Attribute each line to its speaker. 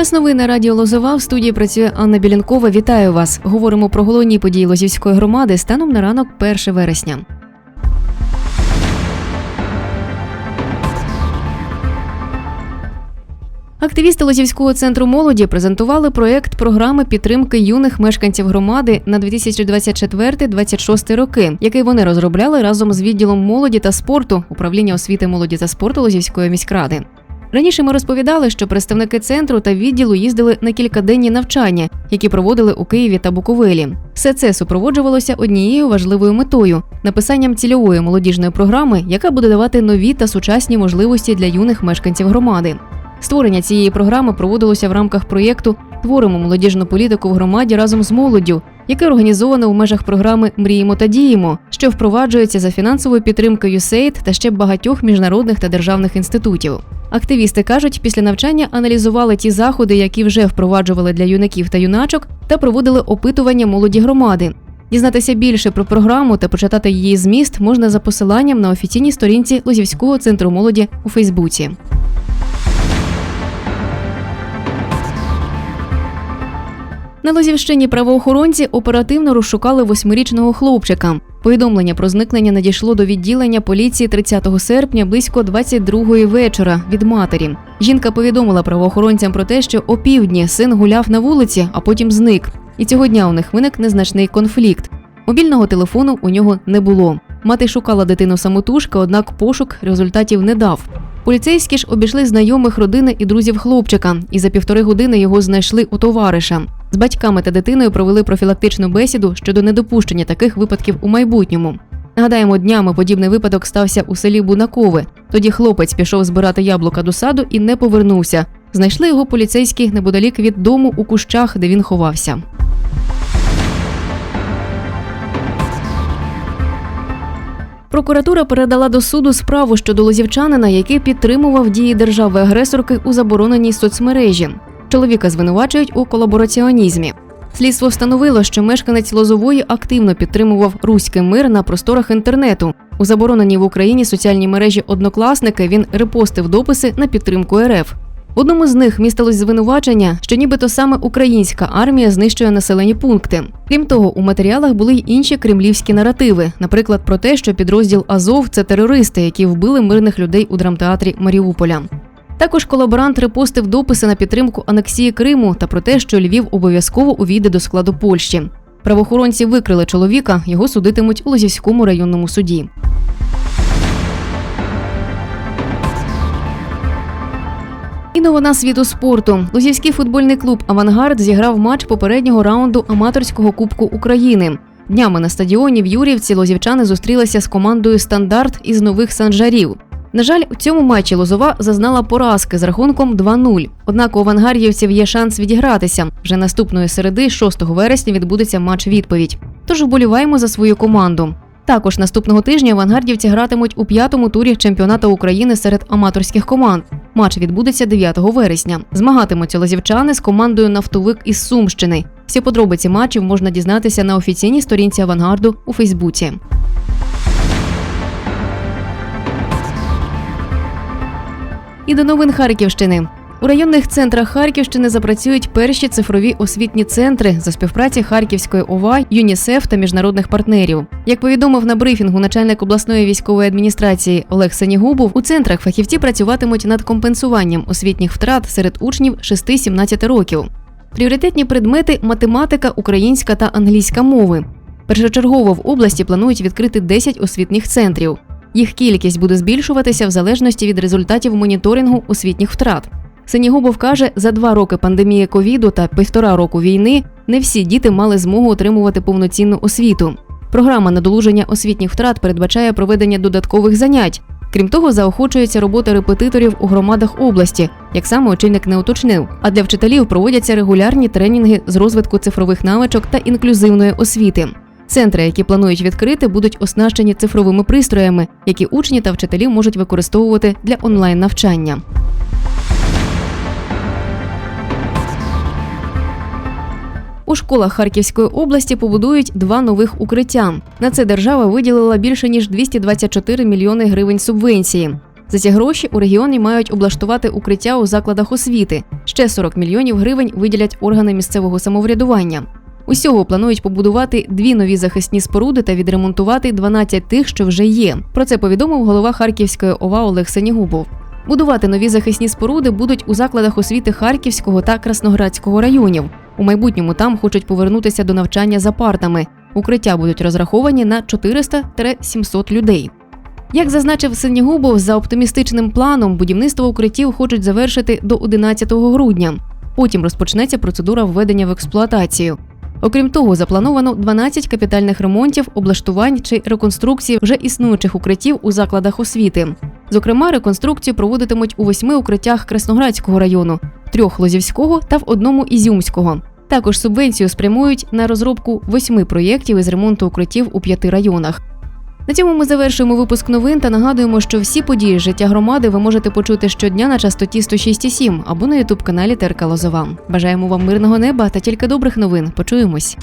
Speaker 1: Час новин на радіо Лозова в студії працює Анна Білянкова. Вітаю вас. Говоримо про головні події Лозівської громади станом на ранок 1 вересня. Активісти Лозівського центру молоді презентували проект програми підтримки юних мешканців громади на 2024-2026 роки, який вони розробляли разом з відділом молоді та спорту управління освіти молоді та спорту Лозівської міськради. Раніше ми розповідали, що представники центру та відділу їздили на кількаденні навчання, які проводили у Києві та Буковелі. Все це супроводжувалося однією важливою метою написанням цільової молодіжної програми, яка буде давати нові та сучасні можливості для юних мешканців громади. Створення цієї програми проводилося в рамках проєкту Творимо молодіжну політику в громаді разом з молоддю, яке організовано в межах програми Мріємо та діємо, що впроваджується за фінансовою підтримкою USAID та ще багатьох міжнародних та державних інститутів. Активісти кажуть, після навчання аналізували ті заходи, які вже впроваджували для юнаків та юначок, та проводили опитування молоді громади. Дізнатися більше про програму та почитати її зміст можна за посиланням на офіційній сторінці Лозівського центру молоді у Фейсбуці. На Лозівщині правоохоронці оперативно розшукали восьмирічного хлопчика. Повідомлення про зникнення надійшло до відділення поліції 30 серпня близько 22-ї вечора від матері. Жінка повідомила правоохоронцям про те, що опівдні син гуляв на вулиці, а потім зник. І цього дня у них виник незначний конфлікт. Мобільного телефону у нього не було. Мати шукала дитину самотужки, однак пошук результатів не дав. Поліцейські ж обійшли знайомих родини і друзів хлопчика, і за півтори години його знайшли у товариша. З батьками та дитиною провели профілактичну бесіду щодо недопущення таких випадків у майбутньому. Нагадаємо, днями подібний випадок стався у селі Бунакове. Тоді хлопець пішов збирати яблука до саду і не повернувся. Знайшли його поліцейські неподалік від дому у кущах, де він ховався. Прокуратура передала до суду справу щодо лозівчанина, який підтримував дії держави-агресорки у забороненій соцмережі. Чоловіка звинувачують у колабораціонізмі. Слідство встановило, що мешканець Лозової активно підтримував руський мир на просторах інтернету. У забороненій в Україні соціальній мережі однокласники він репостив дописи на підтримку РФ. В одному з них містилось звинувачення, що нібито саме українська армія знищує населені пункти. Крім того, у матеріалах були й інші кремлівські наративи, наприклад, про те, що підрозділ Азов це терористи, які вбили мирних людей у драмтеатрі Маріуполя. Також колаборант репостив дописи на підтримку анексії Криму та про те, що Львів обов'язково увійде до складу Польщі. Правоохоронці викрили чоловіка, його судитимуть у Лозівському районному суді. І новина світу спорту. Лозівський футбольний клуб Авангард зіграв матч попереднього раунду аматорського кубку України. Днями на стадіоні в Юрівці лозівчани зустрілися з командою Стандарт із нових санжарів. На жаль, у цьому матчі Лозова зазнала поразки з рахунком 2-0. Однак у авангардівців є шанс відігратися. Вже наступної середи, 6 вересня, відбудеться матч відповідь. Тож вболіваємо за свою команду. Також наступного тижня авангардівці гратимуть у п'ятому турі чемпіонату України серед аматорських команд. Матч відбудеться 9 вересня. Змагатимуться лозівчани з командою Нафтовик із Сумщини. Всі подробиці матчів можна дізнатися на офіційній сторінці авангарду у Фейсбуці. І до новин Харківщини. У районних центрах Харківщини запрацюють перші цифрові освітні центри за співпраці Харківської ОВА, ЮНІСЕФ та міжнародних партнерів. Як повідомив на брифінгу начальник обласної військової адміністрації Олег Сенігубов, у центрах фахівці працюватимуть над компенсуванням освітніх втрат серед учнів 6-17 років. Пріоритетні предмети математика, українська та англійська мови. Першочергово в області планують відкрити 10 освітніх центрів. Їх кількість буде збільшуватися в залежності від результатів моніторингу освітніх втрат. Синігубов каже, за два роки пандемії ковіду та півтора року війни не всі діти мали змогу отримувати повноцінну освіту. Програма надолуження освітніх втрат передбачає проведення додаткових занять. Крім того, заохочується робота репетиторів у громадах області, як саме очільник не уточнив. А для вчителів проводяться регулярні тренінги з розвитку цифрових навичок та інклюзивної освіти. Центри, які планують відкрити, будуть оснащені цифровими пристроями, які учні та вчителі можуть використовувати для онлайн навчання. У школах Харківської області побудують два нових укриття. На це держава виділила більше ніж 224 мільйони гривень субвенції. За ці гроші у регіоні мають облаштувати укриття у закладах освіти. Ще 40 мільйонів гривень виділять органи місцевого самоврядування. Усього планують побудувати дві нові захисні споруди та відремонтувати 12 тих, що вже є. Про це повідомив голова Харківської ОВА Олег Сенігубов. Будувати нові захисні споруди будуть у закладах освіти Харківського та Красноградського районів. У майбутньому там хочуть повернутися до навчання за партами. Укриття будуть розраховані на 400-700 людей. Як зазначив Синігубов, за оптимістичним планом будівництво укриттів хочуть завершити до 11 грудня. Потім розпочнеться процедура введення в експлуатацію. Окрім того, заплановано 12 капітальних ремонтів, облаштувань чи реконструкцій вже існуючих укриттів у закладах освіти. Зокрема, реконструкцію проводитимуть у восьми укриттях Красноградського району, трьох Лозівського та в одному Ізюмського. Також субвенцію спрямують на розробку восьми проєктів із ремонту укриттів у п'яти районах. На цьому ми завершуємо випуск новин та нагадуємо, що всі події життя громади ви можете почути щодня на частоті 106,7 або на ютуб каналі ТРК Лозова. Бажаємо вам мирного неба та тільки добрих новин. Почуємось.